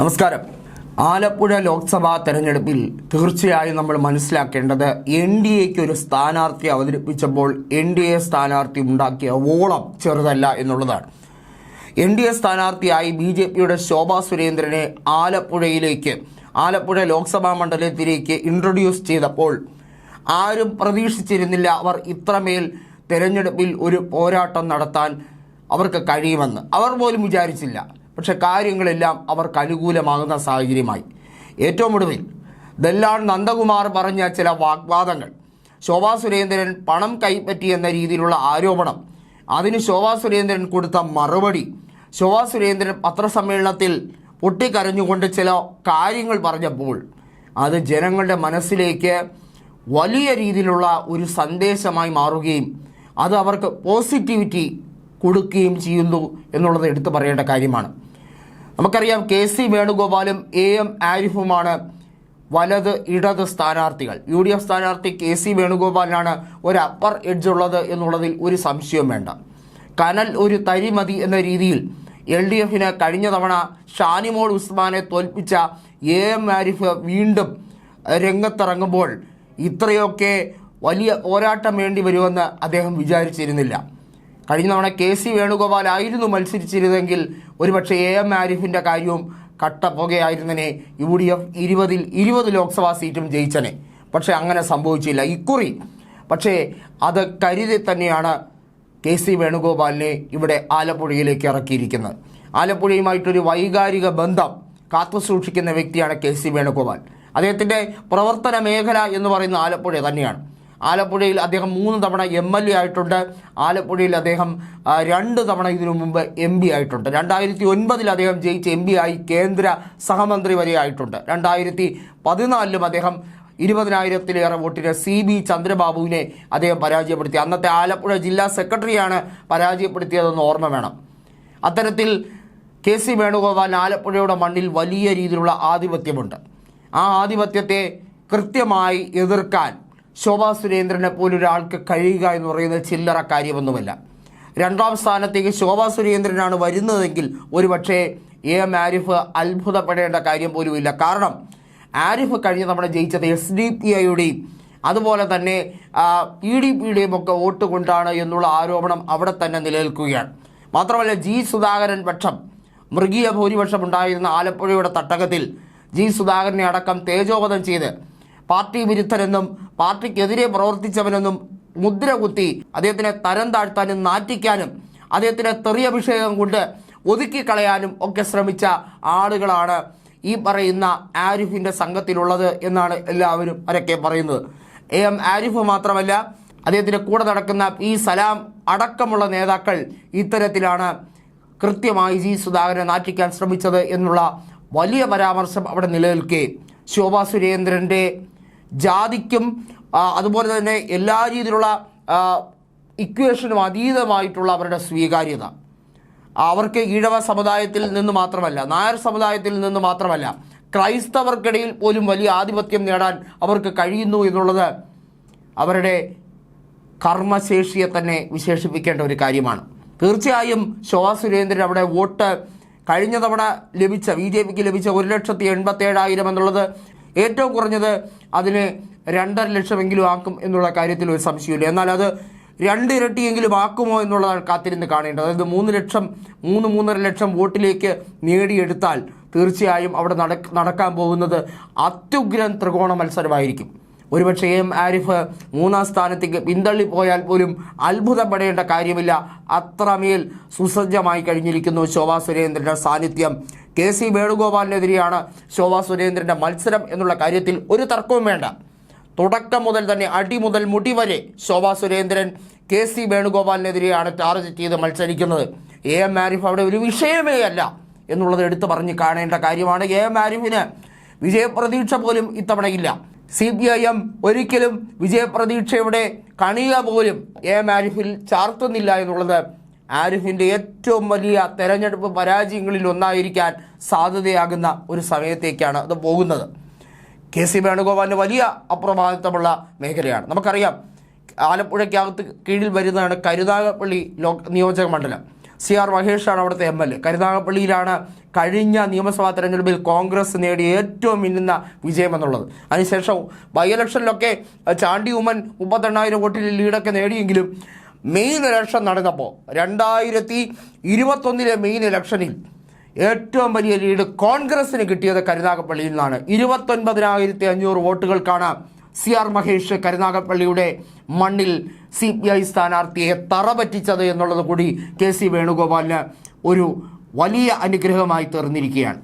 നമസ്കാരം. ആലപ്പുഴ ലോക്സഭാ തെരഞ്ഞെടുപ്പിൽ തീർച്ചയായും നമ്മൾ മനസ്സിലാക്കേണ്ടത് എൻ ഡി എക്ക് ഒരു സ്ഥാനാർത്ഥി അവതരിപ്പിച്ചപ്പോൾ എൻ ഡി എ സ്ഥാനാർത്ഥി ഉണ്ടാക്കിയ ഓളം ചെറുതല്ല എന്നുള്ളതാണ്. എൻ ഡി എ സ്ഥാനാർത്ഥിയായി ബി ജെ പിയുടെ ശോഭാ സുരേന്ദ്രനെ ആലപ്പുഴയിലേക്ക് ആലപ്പുഴ ലോക്സഭാ മണ്ഡലത്തിലേക്ക് ഇൻട്രൊഡ്യൂസ് ചെയ്തപ്പോൾ ആരും പ്രതീക്ഷിച്ചിരുന്നില്ല അവർ ഇത്രമേൽ തെരഞ്ഞെടുപ്പിൽ ഒരു പോരാട്ടം നടത്താൻ അവർക്ക് കഴിയുമെന്ന്. അവർ പോലും വിചാരിച്ചില്ല. പക്ഷെ കാര്യങ്ങളെല്ലാം അവർക്ക് അനുകൂലമാകുന്ന സാഹചര്യമായി. ഏറ്റവും ഒടുവിൽ ദല്ലാൾ നന്ദകുമാർ പറഞ്ഞ ചില വാഗ്വാദങ്ങൾ. ശോഭാ സുരേന്ദ്രൻ പണം കൈപ്പറ്റി എന്ന രീതിയിലുള്ള ആരോപണം. അതിന് ശോഭാ സുരേന്ദ്രൻ കൊടുത്ത മറുപടി. ശോഭാ സുരേന്ദ്രൻ പത്രസമ്മേളനത്തിൽ പൊട്ടിക്കരഞ്ഞുകൊണ്ട് ചില കാര്യങ്ങൾ പറഞ്ഞപ്പോൾ അത് ജനങ്ങളുടെ മനസ്സിലേക്ക് വലിയ രീതിയിലുള്ള ഒരു സന്ദേശമായി മാറുകയും അത് അവർക്ക് പോസിറ്റിവിറ്റി കൊടുക്കുകയും ചെയ്യുന്നു എന്നുള്ളത് എടുത്തു പറയേണ്ട കാര്യമാണ്. നമുക്കറിയാം കെ സി വേണുഗോപാലും എ എം ആരിഫുമാണ് വലത് ഇടത് സ്ഥാനാർത്ഥികൾ. യു ഡി എഫ് സ്ഥാനാർത്ഥി കെ സി വേണുഗോപാലിനാണ് ഒരു അപ്പർ എഡ്ജ് ഉള്ളത് എന്നുള്ളതിൽ ഒരു സംശയവും വേണ്ട. കനൽ ഒരു തരി മതി എന്ന രീതിയിൽ എൽ ഡി എഫിന് കഴിഞ്ഞ തവണ ഷാനിമോൾ ഉസ്മാനെ തോൽപ്പിച്ച എ എം ആരിഫ് വീണ്ടും രംഗത്തിറങ്ങുമ്പോൾ ഇത്രയൊക്കെ വലിയ പോരാട്ടം വേണ്ടി വരുമെന്ന് അദ്ദേഹം വിചാരിച്ചിരുന്നില്ല. കഴിഞ്ഞ തവണ കെ സി വേണുഗോപാൽ ആയിരുന്നു മത്സരിച്ചിരുന്നെങ്കിൽ ഒരുപക്ഷെ എ എം ആരിഫിന്റെ കാര്യവും കട്ടപ്പുകയായിരുന്നനെ യു ഡി എഫ് ഇരുപതിൽ ഇരുപത് ലോക്സഭാ സീറ്റും ജയിച്ചനെ. പക്ഷേ അങ്ങനെ സംഭവിച്ചില്ല. ഇക്കുറി. പക്ഷേ അത് കരുതി തന്നെയാണ് കെ സി വേണുഗോപാലിനെ ഇവിടെ ആലപ്പുഴയിലേക്ക് ഇറക്കിയിരിക്കുന്നത്. ആലപ്പുഴയുമായിട്ടൊരു വൈകാരിക ബന്ധം കാത്തു സൂക്ഷിക്കുന്ന വ്യക്തിയാണ് കെ സി വേണുഗോപാൽ. അദ്ദേഹത്തിന്റെ പ്രവർത്തന മേഖല എന്ന് പറയുന്ന ആലപ്പുഴ തന്നെയാണ്. ആലപ്പുഴയിൽ അദ്ദേഹം മൂന്ന് തവണ എം എൽ എ ആയിട്ടുണ്ട്. ആലപ്പുഴയിൽ അദ്ദേഹം രണ്ട് തവണ ഇതിനു മുമ്പ് എം പി ആയിട്ടുണ്ട്. രണ്ടായിരത്തി ഒൻപതിൽ അദ്ദേഹം ജയിച്ച് എം പി ആയി കേന്ദ്ര സഹമന്ത്രി വരെ ആയിട്ടുണ്ട്. രണ്ടായിരത്തി പതിനാലിലും അദ്ദേഹം ഇരുപതിനായിരത്തിലേറെ വോട്ടിന് സി ബി ചന്ദ്രബാബുവിനെ അദ്ദേഹം പരാജയപ്പെടുത്തി. അന്നത്തെ ആലപ്പുഴ ജില്ലാ സെക്രട്ടറിയാണ് പരാജയപ്പെടുത്തിയതെന്ന് ഓർമ്മ വേണം. അത്തരത്തിൽ കെ സി വേണുഗോപാൽ ആലപ്പുഴയുടെ മണ്ണിൽ വലിയ രീതിയിലുള്ള ആധിപത്യമുണ്ട്. ആ ആധിപത്യത്തെ കൃത്യമായി എതിർക്കാൻ ശോഭാ സുരേന്ദ്രനെ പോലൊരാൾക്ക് കഴിയുക എന്ന് പറയുന്നത് ചില്ലറ കാര്യമൊന്നുമല്ല. രണ്ടാം സ്ഥാനത്തേക്ക് ശോഭാ സുരേന്ദ്രനാണ് വരുന്നതെങ്കിൽ ഒരുപക്ഷേ എ എം ആരിഫ് അത്ഭുതപ്പെടേണ്ട കാര്യം പോലുമില്ല. കാരണം ആരിഫ് കഴിഞ്ഞ തവണ ജയിച്ചത് എസ് ഡി പി ഐയുടെയും അതുപോലെ തന്നെ ഇ ഡി പിയുടെയും ഒക്കെ വോട്ട് കൊണ്ടാണ് എന്നുള്ള ആരോപണം അവിടെ തന്നെ നിലനിൽക്കുകയാണ്. മാത്രമല്ല ജി സുധാകരൻ പക്ഷം മൃഗീയ ഭൂരിപക്ഷം ഉണ്ടായിരുന്ന ആലപ്പുഴയുടെ തട്ടകത്തിൽ ജി സുധാകരനെ അടക്കം തേജോവധം ചെയ്ത് പാർട്ടി വിരുദ്ധനെന്നും പാർട്ടിക്കെതിരെ പ്രവർത്തിച്ചവനെന്നും മുദ്ര കുത്തി അദ്ദേഹത്തിനെ തരം താഴ്ത്താനും നാറ്റിക്കാനും അദ്ദേഹത്തിനെ തെറിയഭിഷേകം കൊണ്ട് ഒതുക്കിക്കളയാനും ഒക്കെ ശ്രമിച്ച ആളുകളാണ് ഈ പറയുന്ന ആരിഫിന്റെ സംഘത്തിലുള്ളത് എന്നാണ് എല്ലാവരും അവരൊക്കെ പറയുന്നത്. എ എം ആരിഫ് മാത്രമല്ല അദ്ദേഹത്തിന്റെ കൂടെ നടക്കുന്ന പി സലാം അടക്കമുള്ള നേതാക്കൾ ഇത്തരത്തിലാണ് കൃത്യമായി ജി സുധാകരനെ നാറ്റിക്കാൻ ശ്രമിച്ചത് എന്നുള്ള വലിയ പരാമർശം അവിടെ നിലനിൽക്കെ. ശോഭാ സുരേന്ദ്രന്റെ ജാതിക്കും അതുപോലെ തന്നെ എല്ലാ രീതിയിലുള്ള ഇക്വേഷനും അതീതമായിട്ടുള്ള അവരുടെ സ്വീകാര്യത. അവർക്ക് ഈഴവ സമുദായത്തിൽ നിന്ന് മാത്രമല്ല നായർ സമുദായത്തിൽ നിന്ന് മാത്രമല്ല ക്രൈസ്തവർക്കിടയിൽ പോലും വലിയ ആധിപത്യം നേടാൻ അവർക്ക് കഴിയുന്നു എന്നുള്ളത് അവരുടെ കർമ്മശേഷിയെ തന്നെ വിശേഷിപ്പിക്കേണ്ട ഒരു കാര്യമാണ്. തീർച്ചയായും ശോഭാ സുരേന്ദ്രൻ അവിടെ വോട്ട് കഴിഞ്ഞ തവണ ലഭിച്ച ബി ജെ പിക്ക് ലഭിച്ച ഒരു ലക്ഷത്തി എൺപത്തി ഏഴായിരം എന്നുള്ളത് ഏറ്റവും കുറഞ്ഞത് അതിന് രണ്ടര ലക്ഷമെങ്കിലും ആക്കും എന്നുള്ള കാര്യത്തിൽ ഒരു സംശയമില്ല. എന്നാൽ അത് രണ്ട് ഇരട്ടിയെങ്കിലും ആക്കുമോ എന്നുള്ളതാണ് കാത്തിരുന്ന് കാണേണ്ടത്. അതായത് മൂന്ന് ലക്ഷം മൂന്ന് മൂന്നര ലക്ഷം വോട്ടിലേക്ക് നേടിയെടുത്താൽ തീർച്ചയായും അവിടെ നടക്കാൻ പോകുന്നത് അത്യുഗ്രൻ ത്രികോണ മത്സരമായിരിക്കും. ഒരുപക്ഷെ എം ആരിഫ് മൂന്നാം സ്ഥാനത്തേക്ക് പിന്തള്ളിപ്പോയാൽ പോലും അത്ഭുതപ്പെടേണ്ട കാര്യമില്ല. അത്രമേൽ സുസജ്ജമായി കഴിഞ്ഞിരിക്കുന്നു ശോഭാ സുരേന്ദ്രന്റെ സാന്നിധ്യം. കെ സി വേണുഗോപാലിനെതിരെയാണ് ശോഭാ സുരേന്ദ്രന്റെ മത്സരം എന്നുള്ള കാര്യത്തിൽ ഒരു തർക്കവും വേണ്ട. തുടക്കം മുതൽ തന്നെ അടി മുതൽ മുടി വരെ ശോഭാ സുരേന്ദ്രൻ കെ സി വേണുഗോപാലിനെതിരെയാണ് ടാർഗറ്റ് ചെയ്ത് മത്സരിക്കുന്നത്. എ എം ആരിഫ് അവിടെ ഒരു വിഷയമേ അല്ല എന്നുള്ളത് എടുത്തു പറഞ്ഞ് കാണേണ്ട കാര്യമാണ്. എ എം ആരിഫിന് വിജയപ്രതീക്ഷ പോലും ഇത്തവണയില്ല സി പി ഐ എം ഒരിക്കലും വിജയപ്രതീക്ഷയുടെ കണിക പോലും എ ആരിഫിൽ ചാർത്തുന്നില്ല എന്നുള്ളത് ആരിഫിന്റെ ഏറ്റവും വലിയ തെരഞ്ഞെടുപ്പ് പരാജയങ്ങളിൽ ഒന്നായിരിക്കാൻ സാധ്യതയാകുന്ന ഒരു സമയത്തേക്കാണ് അത് പോകുന്നത്. കെ സി വേണുഗോപാലിന് വലിയ അപ്രമാദിത്വമുള്ള മേഖലയാണ്. നമുക്കറിയാം ആലപ്പുഴയ്ക്കകത്ത് കീഴിൽ വരുന്നതാണ് കരുനാഗപ്പള്ളി ലോ നിയോജക മണ്ഡലം. സി ആർ മഹേഷാണ് അവിടുത്തെ എം എൽ എ. കരുനാഗപ്പള്ളിയിലാണ് കഴിഞ്ഞ നിയമസഭാ തെരഞ്ഞെടുപ്പിൽ കോൺഗ്രസ് നേടിയ ഏറ്റവും മിന്നുന്ന വിജയമെന്നുള്ളത് അതിനുശേഷം ബൈ ഇലക്ഷനിലൊക്കെ ചാണ്ടി ഉമ്മൻ മുപ്പത്തെണ്ണായിരം വോട്ടിൽ ലീഡൊക്കെ നേടിയെങ്കിലും മെയിൻ ഇലക്ഷൻ നടന്നപ്പോൾ രണ്ടായിരത്തി ഇരുപത്തൊന്നിലെ മെയിൻ ഇലക്ഷനിൽ ഏറ്റവും വലിയ ലീഡ് കോൺഗ്രസിന് കിട്ടിയത് കരുനാഗപ്പള്ളിയിൽ നിന്നാണ്. ഇരുപത്തൊൻപതിനായിരത്തി അഞ്ഞൂറ് വോട്ടുകൾക്കാണ് സി ആർ മഹേഷ് കരുനാഗപ്പള്ളിയുടെ മണ്ണിൽ സി പി ഐ സ്ഥാനാർത്ഥിയെ തറ പറ്റിച്ചത് എന്നുള്ളത് കൂടി കെ സി വേണുഗോപാലിന് ഒരു വലിയ അനുഗ്രഹമായി തീർന്നിരിക്കുകയാണ്.